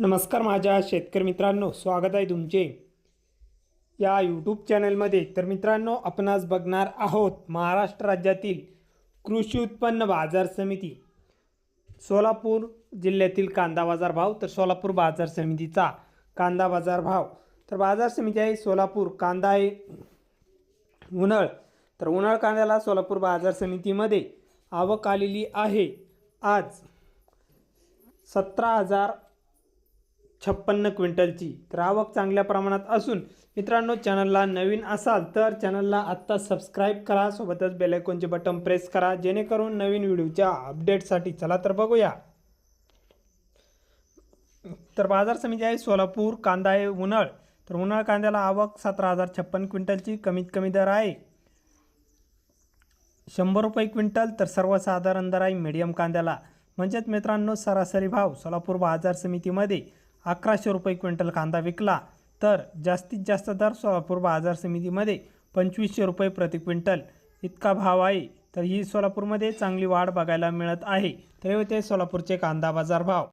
नमस्कार माझ्या शेतकरी मित्रांनो स्वागत आहे तुमचे. या यूट्यूब चॅनलमध्ये तर मित्रांनो आपण आज बघणार आहोत महाराष्ट्र राज्यातील कृषी उत्पन्न बाजार समिती. सोलापूर जिल्ह्यातील कांदा बाजार भाव तर सोलापूर बाजार समितीचा कांदा बाजार भाव. तर बाजार समिती आहे सोलापूर कांदा आहे उन्हाळ. तर उन्हाळ कांद्याला सोलापूर बाजार समितीमध्ये आवक आलेली आहे. आज सतरा हजार छप्पन्न क्विंटलची. तर आवक चांगल्या प्रमाणात असून मित्रांनो चॅनलला नवीन असाल तर चॅनलला आत्ता सबस्क्राईब करा सोबतच बेलायकोनचे बटन प्रेस करा जेणेकरून नवीन व्हिडिओच्या अपडेटसाठी चला तर बघूया. तर बाजार समिती आहे सोलापूर कांदा आहे उन्हाळ. तर उन्हाळ कांद्याला आवक सतरा हजार छप्पन क्विंटलची कमीत कमी दर आहे. शंभर रुपये क्विंटल तर सर्वसाधारण दर आहे मीडियम कांद्याला. म्हणजेच मित्रांनो सरासरी भाव सोलापूर बाजार समितीमध्ये अकराशे रुपये क्विंटल कांदा विकला. तर जास्तीत जास्त दर सोलापूर बाजार समितीमध्ये पंचवीसशे रुपये प्रति क्विंटल. इतका भाव आहे तर ही सोलापूरमध्ये चांगली वाढ बघायला मिळत आहे. तर ते होते सोलापूरचे कांदा बाजार भाव.